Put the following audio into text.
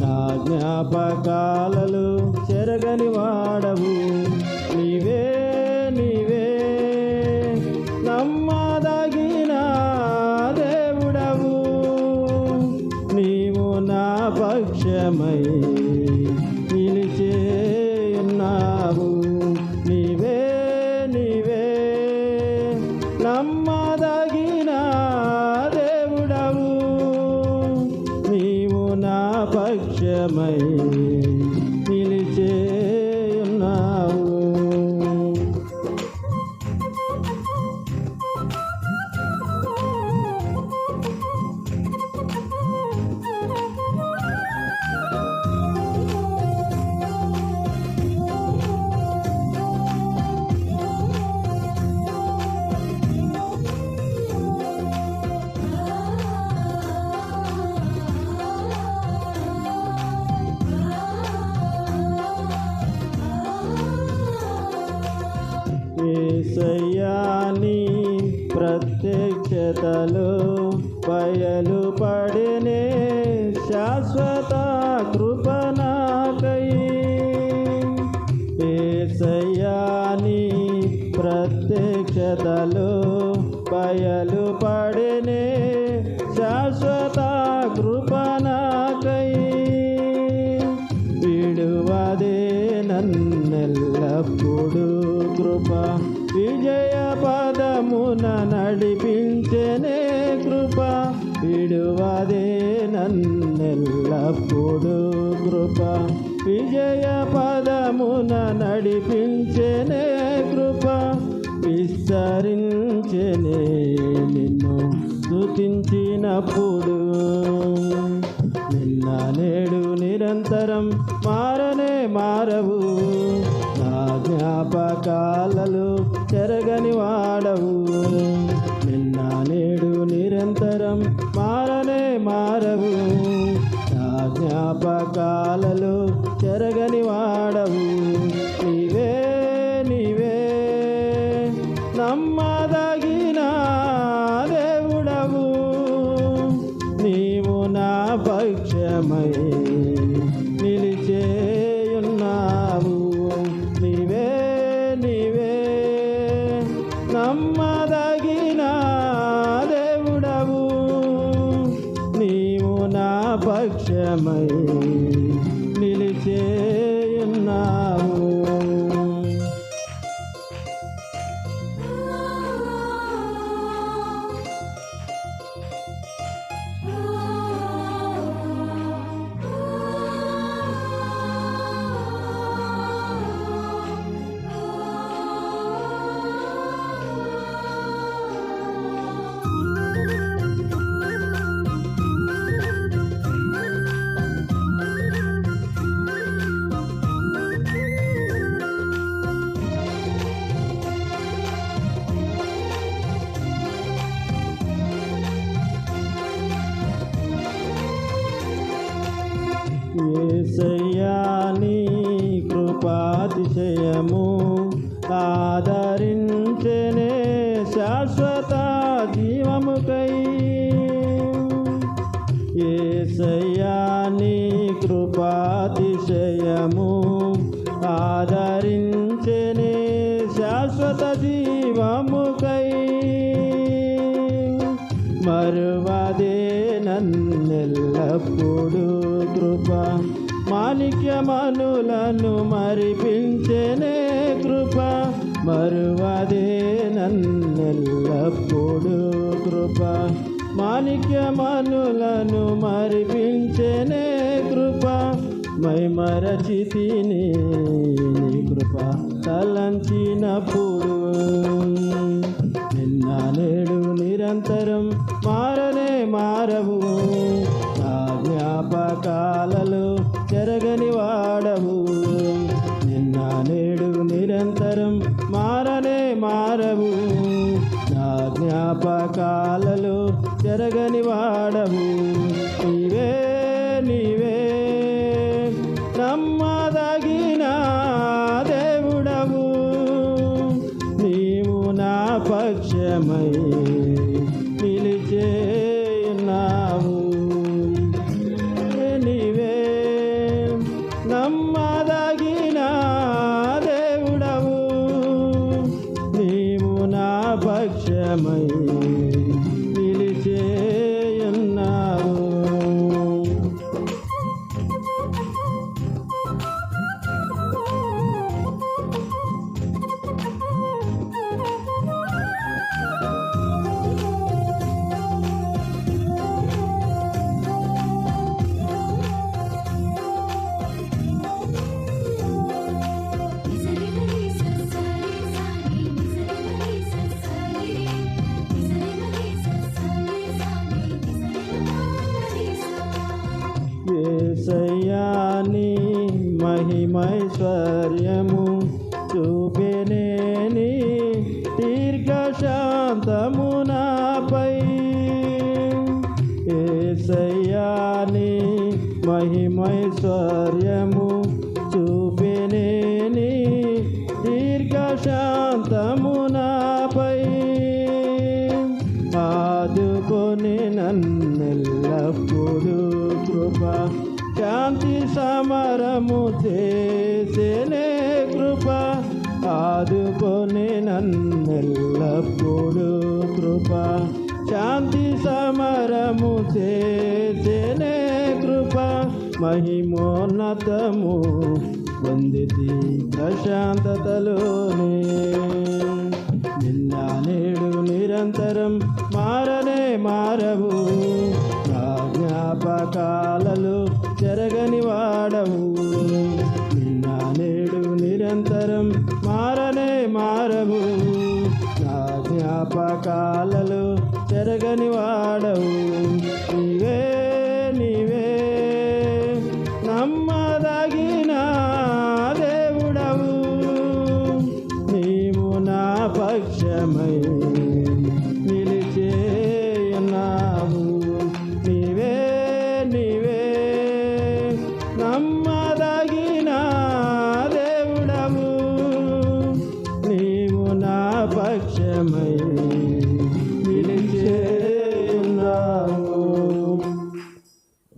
నా జ్ఞాపకాలలో చెరగని వాడవు. నీవే నీవే నమ్మదగిన దేవుడవు. నీవు నా పక్షమై పక్షమై చేతలు బయలుపడి అప్పుడు కృప విజయ పదమున నడిపించనే కృప విస్తరించనే నిన్ను స్థుతించినప్పుడు నిన్న నేడు నిరంతరం మారనే మారవు నా జ్ఞాపకాలలో జరగని వాడవు నిన్న నేడు నిరంతరం మారనే మారవు నిత్యమై నిలిచేయున్నావు. నీవే నీవే నమ్మదగిన దేవుడవు. నీవు నా పక్షమై నిలిచేయున్నావు. ఏసయ్యాని కృపాతిశయము ఆదరించనే శాశ్వత జీవముకై. ఏసయ్యాని కృపాతిశయము ఆదరించ నన్నెల్లప్పుడు కృప మాణిక్యమనులను మరిపించనే కృప. మరువదే నన్నెల్లప్పుడు కృప. మాణిక్యమనులను మరిపించనే కృప. మైమరచితిని కృప తలంచినప్పుడు నిన్న నేడు నిరంతరం మారనే మారవు. కాలలు చెరగని వాడవు. నిన్న నేడు నిరంతరం మారనే మారవు. నా జ్ఞాపకాలలో చెరగని వాడవు. నీవే నీ మహిమైశ్వర్యము చూపినేని దీర్ఘశాంతమునాపై ఏసయ్యాని మహిమైశ్వర్యము చూపినేని దీర్ఘశాంతమునాపై ఆదుకొని నన్నెల్లప్పుడు కృప శాంతి సమరము చేసేనే కృప. ఆదుకొని నన్నెల్లప్పుడు కృప. శాంతి సమరము చేసేనే కృప. మహిమోన్నతము పొందితి ప్రశాంతతలోనే. నిన్న నేడు నిరంతరం మారనే మారవు. కాలలు జరగని వాడవు. నిన్న నేడు నిరంతరం మారనే మారవు. నా జ్ఞాపకాలలో జరగని వాడవు.